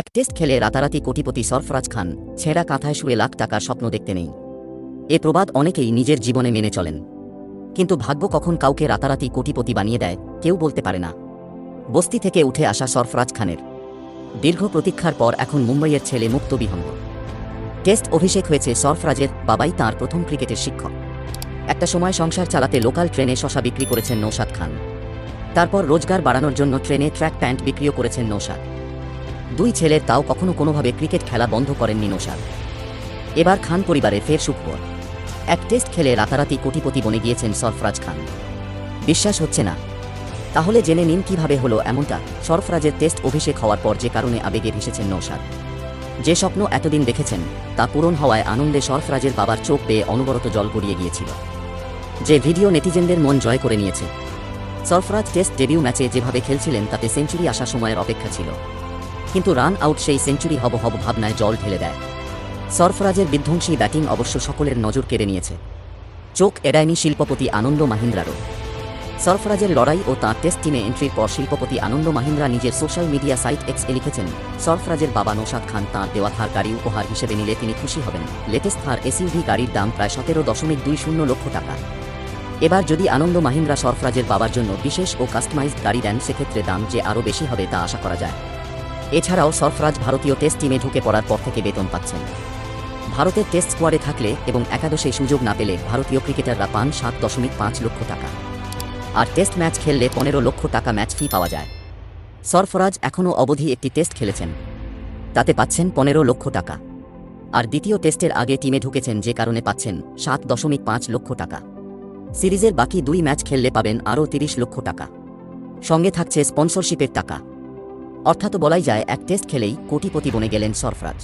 এক টেস্ট খেলে রাতারাতি কোটিপতি সরফরাজ খান ছেঁড়া কাঁথায় শুয়ে লাখ টাকার স্বপ্ন দেখতে নেই। এ প্রবাদ অনেকেই নিজের জীবনে মেনে চলেন। কিন্তু ভাগ্য কখন কাউকে রাতারাতি কোটিপতি বানিয়ে দেয়, কেউ বলতে পারে না। বস্তি থেকে উঠে আসা সরফরাজ খানের। দীর্ঘ প্রতীক্ষার পর এখন মুম্বাইয়ের ছেলে মুক্ত বিহঙ্গ টেস্ট অভিষেক হয়েছে সরফরাজের বাবাই তাঁর প্রথম ক্রিকেটের শিক্ষক। একটা সময় সংসার চালাতে লোকাল ট্রেনে শশা বিক্রি করেছেন নৌসাদ খান। তারপর রোজগার বাড়ানোর জন্য ট্রেনে ট্র্যাক প্যান্ট বিক্রিও করেছেন নৌসাদ দুই ছেলের তাও কখনো কোনোভাবে ক্রিকেট খেলা বন্ধ করেননি নৌসাদ এবার খান পরিবারে ফের সুখবর। এক টেস্ট খেলে রাতারাতি কোটিপতি বনে গিয়েছেন সরফরাজ খান। বিশ্বাস হচ্ছে না। তাহলে জেনে নিন কীভাবে হলো এমনটা, সরফরাজের টেস্ট অভিষেক হওয়ার পর যে কারণে আবেগে ভেসেছেন নৌসাদ যে স্বপ্ন এতদিন দেখেছেন, তা পূরণ হওয়ায় আনন্দে সরফরাজের বাবার চোখ পেয়ে অনবরত জল গড়িয়ে গিয়েছিল। যে ভিডিও নেটিজেনদের মন জয় করে নিয়েছে। সরফরাজ টেস্ট ডেবিউ ম্যাচে যেভাবে খেলছিলেন, তাতে সেঞ্চুরি আসা সময়ের অপেক্ষা ছিল। কিন্তু রান আউট সেই সেঞ্চুরি হব হব ভাবনায় জল ঢেলে দেয়। সরফরাজের বিধ্বংসী ব্যাটিং অবশ্য সকলের নজর কেড়ে নিয়েছে। চোখ এড়ায়নি শিল্পপতি আনন্দ মাহিন্দ্রারও। সরফরাজের লড়াই ও তাঁর টেস্ট টিমে এন্ট্রির পর শিল্পপতি আনন্দ মাহিন্দ্রা নিজের সোশ্যাল মিডিয়া সাইট এক্স এ লিখেছেন, সরফরাজের বাবা নৌসাদ খান তাঁর দেওয়া থার গাড়ি উপহার হিসেবে নিলে তিনি খুশি হবেন। লেটেস্ট থার এসইউভি গাড়ির দাম প্রায় সতেরো দশমিক দুই শূন্য লক্ষ টাকা। এবার যদি আনন্দ মাহিন্দ্রা সরফরাজের বাবার জন্য বিশেষ ও কাস্টমাইজড গাড়ি দেন, সেক্ষেত্রে দাম যে আরও বেশি হবে তা আশা করা যায়। এছাড়াও সরফরাজ ভারতীয় টেস্ট টিমে ঢুকে পড়ার পর থেকে বেতন পাচ্ছেন। ভারতের টেস্ট স্কোয়াডে থাকলে এবং একাদশে সুযোগ না পেলে ভারতীয় ক্রিকেটাররা পান সাত দশমিক পাঁচ লক্ষ টাকা। আর টেস্ট ম্যাচ খেললে পনেরো লক্ষ টাকা ম্যাচ ফি পাওয়া যায়। সরফরাজ এখনও অবধি একটি টেস্ট খেলেছেন। তাতে পাচ্ছেন পনেরো লক্ষ টাকা। আর দ্বিতীয় টেস্টের আগে টিমে ঢুকেছেন যে কারণে পাচ্ছেন সাত দশমিক পাঁচ লক্ষ টাকা। সিরিজের বাকি দুই ম্যাচ খেললে পাবেন আরও তিরিশ লক্ষ টাকা। সঙ্গে থাকছে স্পন্সরশিপের টাকা। অর্থাৎ বলাই যায় এক টেস্ট খেলেই কোটিপতি বনে গেলেন সরফরাজ।